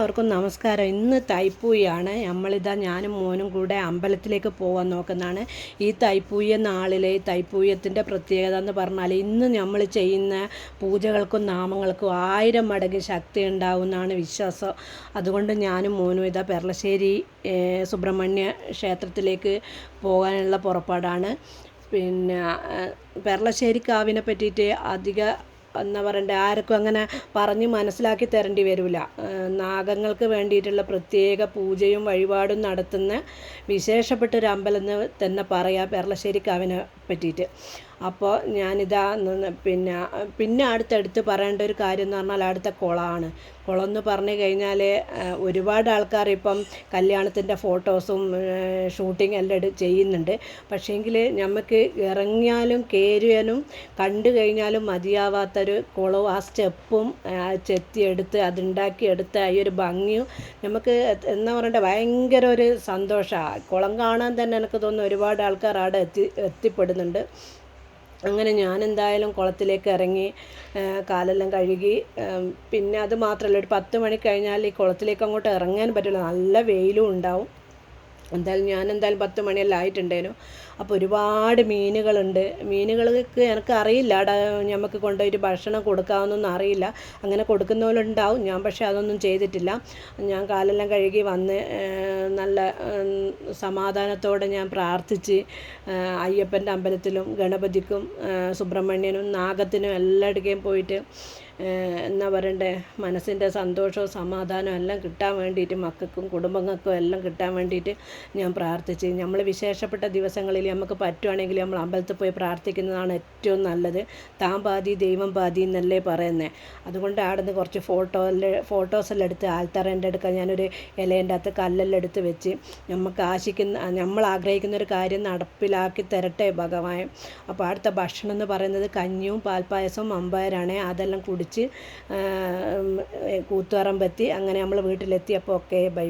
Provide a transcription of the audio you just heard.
എല്ലാവർക്കും നമസ്കാരം. ഇന്ന് തൈപ്പൂയാണ്. നമ്മളിതാ ഞാനും മോനും കൂടെ അമ്പലത്തിലേക്ക് പോകാൻ നോക്കുന്നതാണ്. ഈ തൈപ്പൂയ നാളിലെ തൈപ്പൂയത്തിന്റെ പ്രത്യേകത എന്ന് പറഞ്ഞാൽ ഇന്ന് നമ്മൾ ചെയ്യുന്ന പൂജകൾക്കും നാമങ്ങൾക്കും ആയിരം മടങ്ങ് ശക്തി ഉണ്ടാവുമെന്നാണ് വിശ്വാസം. അതുകൊണ്ട് ഞാനും മോനും ഇതാ പെർളശ്ശേരി സുബ്രഹ്മണ്യ ക്ഷേത്രത്തിലേക്ക് പോകാനുള്ള പുറപ്പാടാണ്. പിന്നെ പെർളശ്ശേരിക്കാവിനെ പെർളശ്ശേരി കാവിനെ പറ്റിയിട്ട് അധിക എന്താ പറയണ്ടേ ആർക്കും അങ്ങനെ പറഞ്ഞ് മനസ്സിലാക്കി തരേണ്ടി വരില്ല നാഗങ്ങൾക്ക് വേണ്ടിയിട്ടുള്ള പ്രത്യേക പൂജയും വഴിപാടും നടത്തുന്ന വിശേഷപ്പെട്ട ഒരു അമ്പലം എന്ന് തന്നെ പറയാം പെർളശ്ശേരി കാവിനെ പറ്റിയിട്ട്. അപ്പോൾ ഞാനിതാ പിന്നെ പിന്നെ അടുത്തടുത്ത് പറയേണ്ട ഒരു കാര്യം എന്ന് പറഞ്ഞാൽ അടുത്ത കുളമാണ്. കുളം എന്ന് പറഞ്ഞു കഴിഞ്ഞാൽ ഒരുപാട് ആൾക്കാർ ഇപ്പം കല്യാണത്തിന്റെ ഫോട്ടോസും ഷൂട്ടിംഗ് എല്ലാം ചെയ്യുന്നുണ്ട്. പക്ഷേങ്കിൽ നമുക്ക് ഇറങ്ങിയാലും കയറിയാലും കണ്ടു കഴിഞ്ഞാലും മതിയാവാത്തൊരു കുളവും ആ സ്റ്റെപ്പും ചെത്തിയെടുത്ത് അതുണ്ടാക്കി എടുത്ത ഈ ഒരു ഭംഗിയും നമുക്ക് എന്താ പറയണ്ടേ ഭയങ്കര ഒരു സന്തോഷമാണ് കുളം കാണാൻ തന്നെ എനിക്ക് തോന്നുന്നു ഒരുപാട് ആൾക്കാർ അവിടെ എത്തി എത്തിപ്പെടുന്നുണ്ട്. അങ്ങനെ ഞാൻ എന്തായാലും കുളത്തിലേക്ക് ഇറങ്ങി കാലെല്ലാം കഴുകി പിന്നെ അത് മാത്രമല്ല ഒരു പത്ത് മണി കഴിഞ്ഞാൽ ഈ കുളത്തിലേക്ക് അങ്ങോട്ട് ഇറങ്ങാൻ പറ്റില്ല. നല്ല വെയിലും ഉണ്ടാവും. എന്തായാലും ഞാൻ എന്തായാലും പത്ത് മണിയെല്ലാം ആയിട്ടുണ്ടേനു അപ്പോൾ ഒരുപാട് മീനുകളുണ്ട്. മീനുകൾക്ക് എനിക്ക് അറിയില്ല അവിടെ നമുക്ക് കൊണ്ടുപോയിട്ട് ഭക്ഷണം കൊടുക്കാമെന്നൊന്നും അറിയില്ല. അങ്ങനെ കൊടുക്കുന്നവരുണ്ടാവും. ഞാൻ പക്ഷേ അതൊന്നും ചെയ്തിട്ടില്ല. ഞാൻ കാലെല്ലാം കഴുകി വന്ന് നല്ല സമാധാനത്തോടെ ഞാൻ പ്രാർത്ഥിച്ച് അയ്യപ്പന്റെ അമ്പലത്തിലും ഗണപതിക്കും സുബ്രഹ്മണ്യനും നാഗത്തിനും എല്ലായിടക്കും പോയിട്ട് എന്നാ പറയണ്ടേ മനസ്സിന്റെ സന്തോഷവും സമാധാനവും എല്ലാം കിട്ടാൻ വേണ്ടിയിട്ട് മക്കൾക്കും കുടുംബങ്ങൾക്കും എല്ലാം കിട്ടാൻ വേണ്ടിയിട്ട് ഞാൻ പ്രാർത്ഥിച്ച്. നമ്മൾ വിശേഷപ്പെട്ട ദിവസങ്ങളിൽ നമുക്ക് പറ്റുവാണെങ്കിൽ നമ്മൾ അമ്പലത്തിൽ പോയി പ്രാർത്ഥിക്കുന്നതാണ് ഏറ്റവും നല്ലത്. താൻ പാതി ദൈവം പാതി എന്നല്ലേ പറയുന്നത് അതുകൊണ്ട് അവിടെ നിന്ന് കുറച്ച് ഫോട്ടോ ഫോട്ടോസെല്ലാം എടുത്ത് ആൽത്തറേന്റെ അടുക്ക ഞാനൊരു ഇലേന്റെ അകത്ത് കല്ലെല്ലാം എടുത്ത് വെച്ച് നമുക്ക് ആശിക്കുന്ന നമ്മൾ ആഗ്രഹിക്കുന്ന ഒരു കാര്യം നടപ്പിലാക്കി തരട്ടെ ഭഗവാൻ. അപ്പോൾ അടുത്ത ഭക്ഷണം എന്ന് പറയുന്നത് കഞ്ഞിയും പാൽപ്പായസവും അമ്പയരാണേ അതെല്ലാം കുടിച്ച് കൂത്തുപറമ്പെത്തി. അങ്ങനെ നമ്മൾ വീട്ടിലെത്തിയപ്പോൾ ഒക്കെ ബൈ